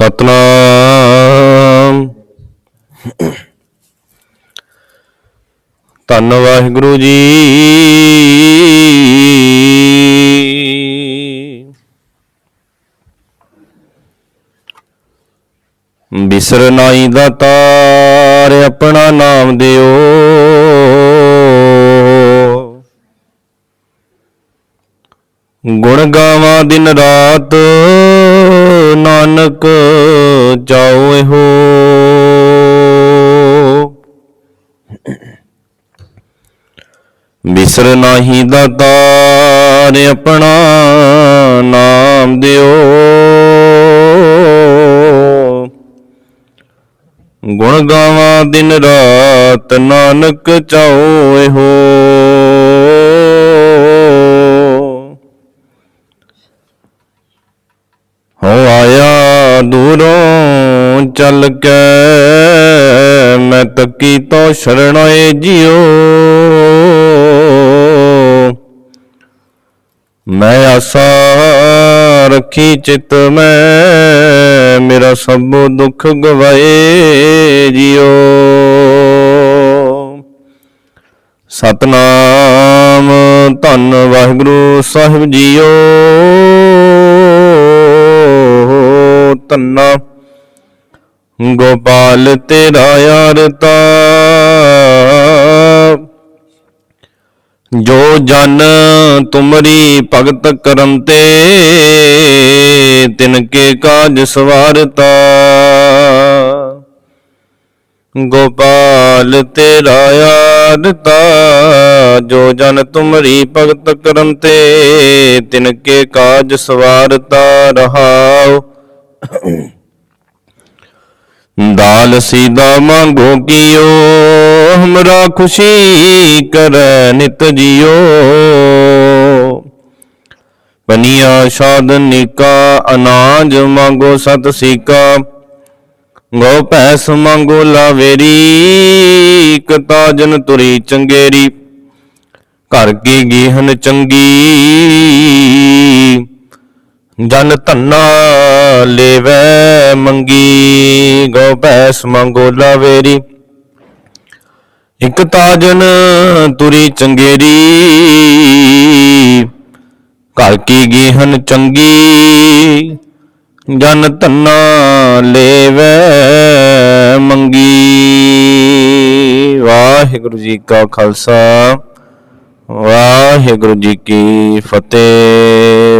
ਸਤਨਾਮ। ਧੰਨ ਵਾਹਿਗੁਰੂ ਜੀ। ਬਿਸਰ ਨਾਈ ਦਾ ਤਾਰ ਆਪਣਾ ਨਾਮ ਦਿਓ। ਗੁਣ ਗਾਵਾਂ ਦਿਨ ਰਾਤ, ਨਾਨਕ ਜਾਓ ਇਹੋ। ਬਿਸਰ ਨਾਹੀ ਦਾਤਾਰ ਆਪਣਾ ਨਾਮ ਦਿਓ। ਗੁਣ ਗਾਵਾਂ ਦਿਨ ਰਾਤ, ਨਾਨਕ ਚਾਓ ਇਹੋ। ਆਇਆ ਚੱਲ ਕੇ ਮੈਂ ਤੱਕੀ ਤੋਂ ਸ਼ਰਣਾਏ ਜਿਉ ਮੈਂ ਆਸਾ ਰੱਖੀ ਚਿਤ ਮੈਂ, ਮੇਰਾ ਸਭ ਦੁੱਖ ਗਵਾਏ ਜਿਉ ਸਤਨਾਮ ਧੰਨ ਵਾਹਿਗੁਰੂ ਸਾਹਿਬ ਜੀਓ। ਧੰਨਾ ਗੋਪਾਲ ਤੇਰਾ ਯਾਰ ਤਾ। ਜੋ ਜਨ ਤੁਮਰੀ ਭਗਤ ਕਰਮ ਤੇ, ਤਿਨ ਕੇ ਕਾਜ ਸਵਾਰਤਾ। ਗੋਪਾਲ ਤੇਰਾ ਆਦਤਾ ਜੋ ਜਨ ਤੁਮਰੀ ਭਗਤ ਕਰਮ ਤੇ, ਤਿਨ ਕੇ ਕਾਜ ਸਵਾਰਤਾ ਰਹਾਉ। ਦਾਲ ਸੀਦਾ ਮੰਗੋ ਕੀਓ ਹਮਰਾ ਖੁਸ਼ੀ ਕਰੈ ਨਿਤ ਜਿਓ। ਪਨੀਆ ਸਾਧ ਨਿਕਾ, ਅਨਾਜ ਮੰਗੋ ਸਤ ਸੀਕਾ। ਗੋ ਪੈਸ ਮੰਗੋ ਲਾਵੇਰੀ ਕਤਾਜਨ ਤੁਰੀ ਚੰਗੇਰੀ। ਘਰ ਕੀ ਗੀਹਨ ਚੰਗੀ ਜਨ ਧੰਨਾ ਲੇਵੈ ਮੰਗੀ ਗੋ ਪੈਸ ਮੰਗੋ ਲਾਵੇਰੀ। ਇਕ ਤਾਜਨ ਤੁਰੀ ਚੰਗੇਰੀ, ਘਰ ਕੀ ਗੀਹਨ ਚੰਗੀ। ਜਨ ਧੰਨਾ ਲੇਵੈ ਮੰਗੀ। ਵਾਹਿਗੁਰੂ ਜੀ ਕਾ ਖਾਲਸਾ, ਵਾਹਿਗੁਰੂ ਜੀ ਕੀ ਫਤਿਹ।